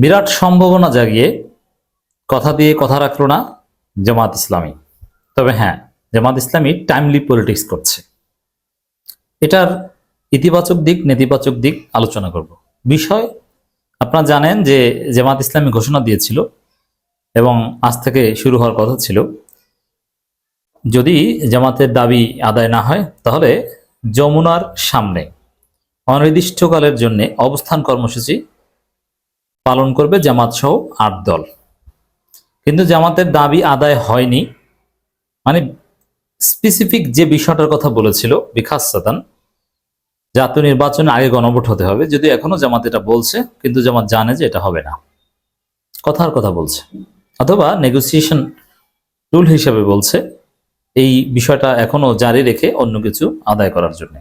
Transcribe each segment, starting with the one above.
বিরাট সম্ভাবনা জাগিয়ে কথা দিয়ে কথা রাখল না জামাত ইসলামী। তবে হ্যাঁ জামাত ইসলামী টাইমলি পলিটিক্স করছে। এটার ইতিবাচক দিক, নেতিবাচক দিক আলোচনা করব। বিষয়, আপনারা জানেন যে জামাত ইসলামী ঘোষণা দিয়েছিল এবং আজ থেকে শুরু হওয়ার কথা ছিল। যদি জামাতের দাবি আদায় না হয়, তাহলে যমুনার সামনে অনির্দিষ্টকালের জন্য অবস্থান কর্মসূচি পালন করবে জামাত সহ আট দল। কিন্তু জামাতের দাবি আদায় হয়নি। মানে স্পেসিফিক যে বিষয়টার কথা বলেছিল, বিকাশ সাতান জাতীয় নির্বাচনে আগে গণভোট হতে হবে যদি এখনও জামাত এটা বলছে, কিন্তু জামাত জানে যে এটা হবে না। কথার কথা বলছে। অথবা নেগোসিয়েশন টুল হিসেবে বলছে, এই বিষয়টা এখনও জারি রেখে অন্য কিছু আদায় করার জন্য।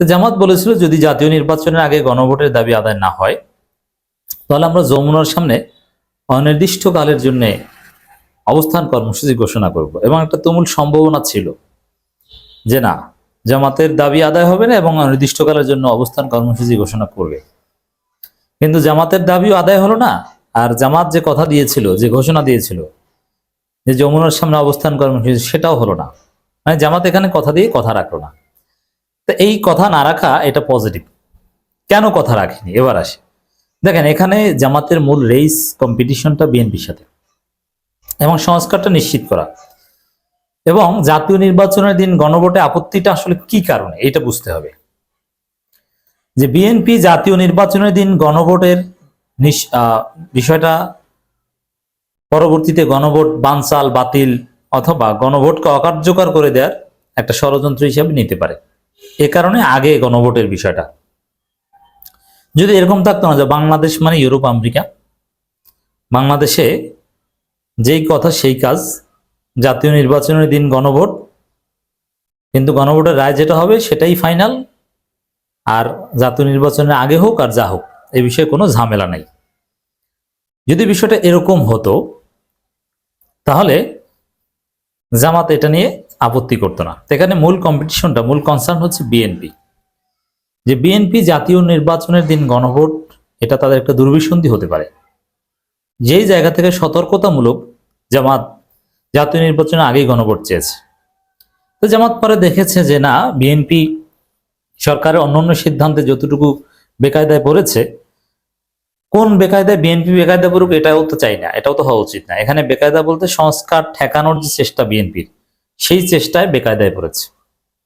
জামাত বলেছিল, যদি জাতীয় নির্বাচনের আগে গণভোটের দাবি আদায় না হয় তাহলে আমরা যমুনার সামনে অনির্দিষ্টকালের জন্য অবস্থান কর্মসূচি ঘোষণা করব। এবং একটা তুমুল সম্ভাবনা ছিল যে না, জামাতের দাবি আদায় হবে না এবং অনির্দিষ্টকালের জন্য অবস্থান কর্মসূচি ঘোষণা করবে। কিন্তু জামাতের দাবিও আদায় হলো না, আর জামাত যে কথা দিয়েছিল, যে ঘোষণা দিয়েছিল, যে যমুনার সামনে অবস্থান কর্মসূচি, সেটাও হলো না। মানে জামাত এখানে কথা দিয়ে কথা রাখল না। তো এই কথা না রাখা এটা পজিটিভ কেন কথা রাখেনি? এবার আসে। দেখেন, এখানে জামাতের মূল রেস কম্পিটিশনটা বিএনপির সাথে এবং সংস্কারটা নিশ্চিত করা। এবং জাতীয় নির্বাচনের দিন গণভোটে আপত্তিটা আসলে কি কারণে, এটা বুঝতে হবে। যে বিএনপি জাতীয় নির্বাচনের দিন গণভোটের বিষয়টা পরবর্তীতে গণভোট বানচাল, বাতিল অথবা গণভোটকে অকার্যকর করে দেওয়ার একটা ষড়যন্ত্র হিসাবে নিতে পারে। এ কারণে আগে গণভোটের বিষয়টা যদি এরকম থাকতো না যে বাংলাদেশ মানে ইউরোপ, আমেরিকা, বাংলাদেশে যেই কথা সেই কাজ, জাতীয় নির্বাচনের দিন গণভোট, কিন্তু গণভোটের রায় যেটা হবে সেটাই ফাইনাল আর জাতীয় নির্বাচনের আগে হোক আর যা হোক এ বিষয়ে কোনো ঝামেলা নাই। যদি বিষয়টা এরকম হতো, তাহলে জামাত এটা নিয়ে আপত্তি করতো না। এখানে মূল কম্পিটিশনটা মূল কনসার্ন হচ্ছে বিএনপি যে বিএনপি জাতীয় নির্বাচনের দিন গণভোট, এটা তাদের একটা দুর্বিসন্ধি হতে পারে। যেই জায়গা থেকে সতর্কতামূলক জামাত জাতীয় নির্বাচনে আগেই গণভোট চেয়েছে। তো জামাত পরে দেখেছে যে না, বিএনপি সরকারের অন্যান্য সিদ্ধান্তে যতটুকু বেকায়দায় পড়েছে, কোন বেকায়দায় বিএনপি বেকায়দা পড়ুক এটাও তো চাই না, এটাও তো হওয়া উচিত না। এখানে বেকায়দা বলতে সংস্কার ঠেকানোর যে চেষ্টা বিএনপির, সেই চেষ্টায় বেকায়দায় পড়েছে।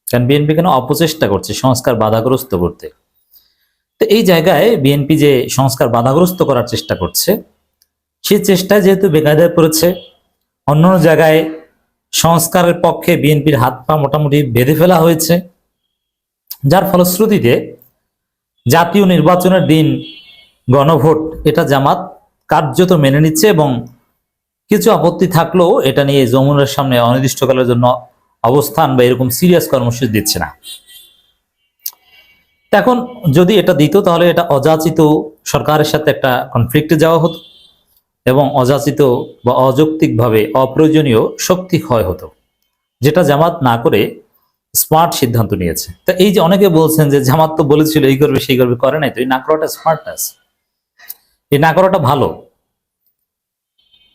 কারণ বিএনপি কেন অপচেষ্টা করছে সংস্কার বাধাগ্রস্ত করতে? তো এই জায়গায় বিএনপি যে সংস্কার বাধাগ্রস্ত করার চেষ্টা করছে, সেই চেষ্টায় যেহেতু বেকায়দায় পড়েছে, অন্য জায়গায় সংস্কারের পক্ষে বিএনপির হাত পা মোটামুটি বেঁধে ফেলা হয়েছে, যার ফলশ্রুতিতে জাতীয় নির্বাচনের দিন গণভোট, এটা জামাত কার্যত মেনে নিচ্ছে এবং কিছু আপত্তি থাকলেও এটা নিয়ে যমুনার সামনে অনির্দিষ্টকালের জন্য অবস্থান বা এরকম সিরিয়াস কর্মসূচি দিচ্ছে না। এখন যদি এটা দিত, তাহলে এটা অযাচিত সরকারের সাথে একটা কনফ্লিক্টে যাওয়া হতো এবং অযাচিত বা অযৌক্তিকভাবে অপ্রয়োজনীয় শক্তি ক্ষয় হতো, যেটা জামাত না করে স্মার্ট সিদ্ধান্ত নিয়েছে। তা এই যে অনেকে বলছেন যে জামাত তো বলেছিল এই করবে, সেই করবে, করে নাই তো, এই না করাটা স্মার্টনেস এই না করাটা ভালো।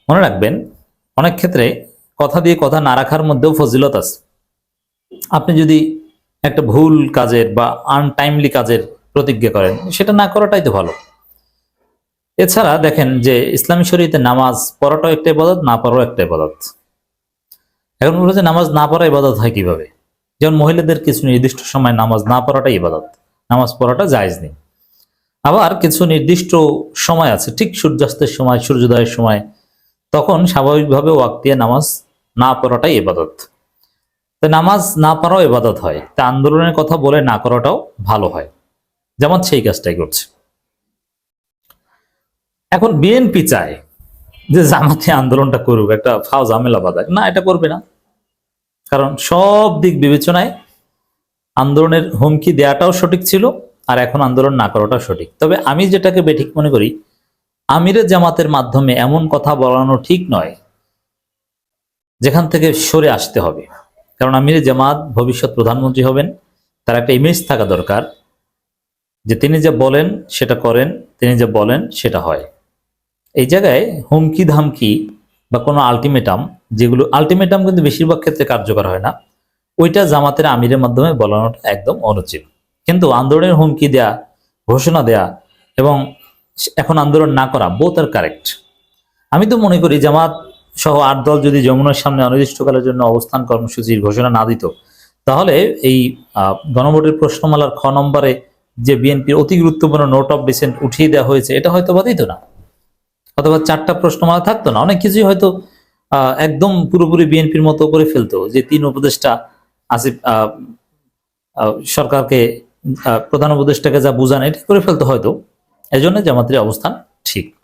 মনে রাখবেন, অনেক ক্ষেত্রে কথা দিয়ে কথা না রাখার মধ্যেও ফজিলত আছে। আপনি যদি একটা ভুল কাজের বা আনটাইমলি কাজের প্রতিজ্ঞা করেন, সেটা না করাটাই তো ভালো। এছাড়া দেখেন যে ইসলামী শরীয়তে নামাজ পড়াটাও একটা ইবাদত, না পড়াও একটা ইবাদত। এখন বলছে নামাজ না পড়া ইবাদত হয় কীভাবে? যেমন মহিলাদের কিছু নির্দিষ্ট সময় নামাজ না পড়াটাই ইবাদত। নামাজ পড়াটা জায়েজ নেই। আবার কিছু নির্দিষ্ট সময় আছে, ঠিক সূর্যাস্তের সময়, সূর্যোদয়ের সময় তখন স্বাভাবিকভাবে ওয়াক্তিয়া নামাজ না পড়াটাই ইবাদত। তো নামাজ না পড়াও ইবাদত হয়। তা আন্দোলনের কথা বলে না করাটাও ভালো হয়। যেমন সেই কাজটাই করছে। এখন বিএনপি চায় যে জামাতে আন্দোলনটা করুক, একটা ফাও ঝামেলা বাঁধাক। না, এটা করবে না। কারণ সব দিক বিবেচনায় আন্দোলনের হুমকি দেওয়াটাও সঠিক ছিল আর এখন আন্দোলন না করাটাও সঠিক। তবে আমি যেটাকে বেঠিক মনে করি আমিরের জামাতের মাধ্যমে এমন কথা বলানো ঠিক নয়, যেখান থেকে সরে আসতে হবে। কারণ আমিরের জামাত ভবিষ্যৎ প্রধানমন্ত্রী হবেন, তার একটা ইমেজ থাকা দরকার, যে তিনি যা বলেন সেটা করেন, তিনি যা বলেন সেটা হয়। এই জায়গায় হুমকি ধামকি বা কোনো আলটিমেটাম যেগুলো আলটিমেটাম কিন্তু বেশিরভাগ ক্ষেত্রে কার্যকর হয় না, ওইটা জামাতের আমিরের মাধ্যমে বলানোটা একদম অনুচিত। কিন্তু আন্দোলনের হুমকি দেয়া, ঘোষণা দেয়া এবং এখন আন্দোলন না করা বোথ আর কারেক্ট আমি তো মনে করি জামাত সহ আট দল যদি যমুনার সামনে অনির্দিষ্টকালের জন্য অবস্থান কর্মসূচির ঘোষণা না দিত, তাহলে এই গণভোটের প্রশ্নমালার খ নম্বরে যে বিএনপির অতি গুরুত্বপূর্ণ নোট অফ ডিসেন্ট উঠিয়ে দেওয়া হয়েছে, এটা হয়তো বা দিত না। অথবা চারটা প্রশ্নমালা থাকতো না, অনেক কিছুই হয়তো একদম পুরোপুরি বিএনপির মতো করে ফেলতো, যে তিন উপদেষ্টা আসিফ সরকারকে প্রধান উপদেষ্টাকে যা বুঝান, এটা করে ফেলতো হয়তো। এজন্য জামাতের অবস্থান ঠিক।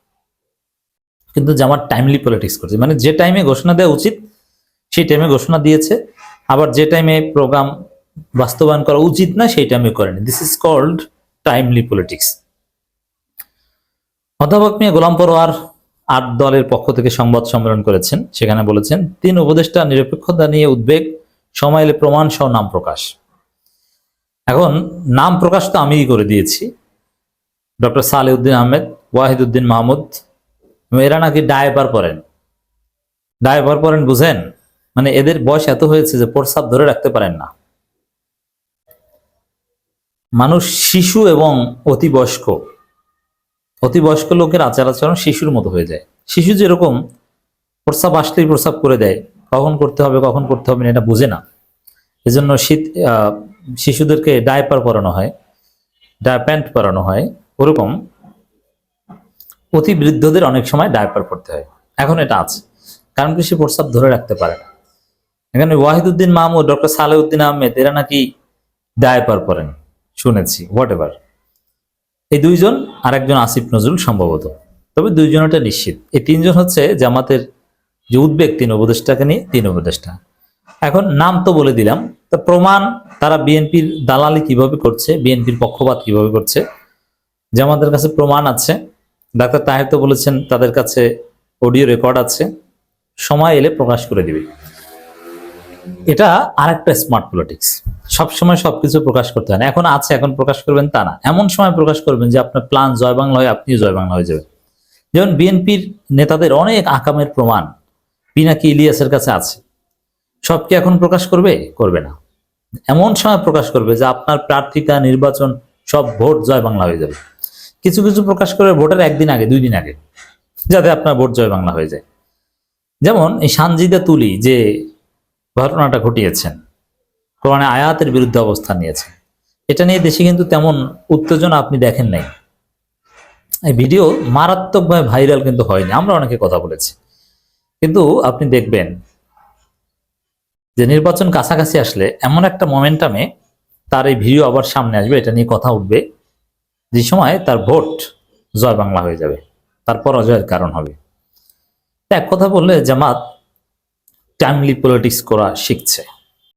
কিন্তু জামাত টাইমলি পলিটিক্স করছে। মানে যে টাইমে ঘোষণা দেওয়া উচিত, সেই টাইমে ঘোষণা দিয়েছে। আবার যে টাইমে প্রোগ্রাম বাস্তবায়ন করা উচিত না, সেই টাইমে করেনি। This is called timely politics অধ্যাপক মিয়া গোলাম পরোয়ার আট দলের পক্ষ থেকে সংবাদ সম্মেলন করেছেন। সেখানে বলেছেন, তিন উপদেষ্টা নিরপেক্ষতা নিয়ে উদ্বেগ, সময় এলে প্রমাণ সহ নাম প্রকাশ। এখন নাম প্রকাশ তো আমিই করে দিয়েছি। ডক্টর সালেউদ্দিন আহমেদ, ওয়াহিদুদ্দিন মাহমুদ এরা নাকি ডায়পার পরেন। ডায়পার পরেন বুঝেন? মানে এদের বয়স এত হয়েছে যে প্রস্রাব ধরে রাখতে পারেন না। মানুষ শিশু এবং অতি বয়স্ক অতি বয়স্ক লোকের আচার আচরণ শিশুর মতো হয়ে যায়। শিশু যেরকম প্রস্রাব আসলেই প্রস্রাব করে দেয়, কখন করতে হবে, কখন করতে হবে না, এটা বুঝে না। এজন্য শীত শিশুদেরকে ডায়পার পরানো হয়, ডায়প্যান্ট পরানো হয়। ওরকম অতি বৃদ্ধদের অনেক সময় ডায়পার পড়তে হয়। এখন এটা আছে। কারণ কি সে প্রস্রাব ধরে রাখতে পারে না। এখানে ওয়াহিদুদ্দিন মাহমুদ, ডক্টর সালেউদ্দিন আহমেদ, এরা নাকি ডায়পার পরেন। শুনেছি হোয়াট এভার এই দুইজন আর একজন আসিফ নজরুল সম্ভবত। তবে দুইজনটা নিশ্চিত। এই তিনজন হচ্ছে জামাতের যে উদ্বেগ, তিন উপদেষ্টাকে নিয়ে, তিন উপদেষ্টা। এখন নাম তো বলে দিলাম। তা প্রমাণ তারা বিএনপির দালালি কীভাবে করছে, বিএনপির পক্ষপাত কীভাবে করছে জামাতের কাছে প্রমাণ আছে। ডাক্তার তাহের তো বলেছেন তাদের কাছে অডিও রেকর্ড আছে। সময় এলে প্রকাশ করে দিবে। এটা আর একটা স্মার্ট পলিটিক্স। সবসময় সবকিছু প্রকাশ করতে হয় এখন আছে, এখন প্রকাশ করবেন তা না। এমন সময় প্রকাশ করবেন যে আপনার প্ল্যান জয় বাংলা হয় আপনিও জয় বাংলা হয়ে যাবেন। যেমন বিএনপির নেতাদের অনেক আকামের প্রমাণ পিনাকি ইলিয়াসের কাছে আছে। সব কি এখন প্রকাশ করবে? করবে না। এমন সময় প্রকাশ করবে যে আপনার প্রার্থিতা নির্বাচন, সব ভোট জয় বাংলা হয়ে যাবে। কিছু কিছু প্রকাশ করবে ভোটের একদিন আগে, দুই দিন আগে, যাতে আপনার ভোট জয় বাংলা হয়ে যায়। যেমন এই সানজিদা তুলি যে ঘটনাটা ঘটিয়েছেন, কোরআনে আয়াতের বিরুদ্ধে অবস্থান নিয়েছেন, এটা নিয়ে দেশে কিন্তু তেমন উত্তেজনা আপনি দেখেন নাই। এই ভিডিও মারাত্মকভাবে ভাইরাল কিন্তু হয়নি, আমরা অনেকে কথা বলেছি। কিন্তু আপনি দেখবেন যে নির্বাচন কাছাকাছি আসলে এমন একটা মোমেন্টামে তার এই ভিডিও আবার সামনে আসবে, এটা নিয়ে কথা উঠবে। যে সময় তার ভোট জয় বাংলা হয়ে যাবে, তার পরাজয়ের কারণ হবে। এক কথা বললে জামাত টাইমলি পলিটিক্স করা শিখছে।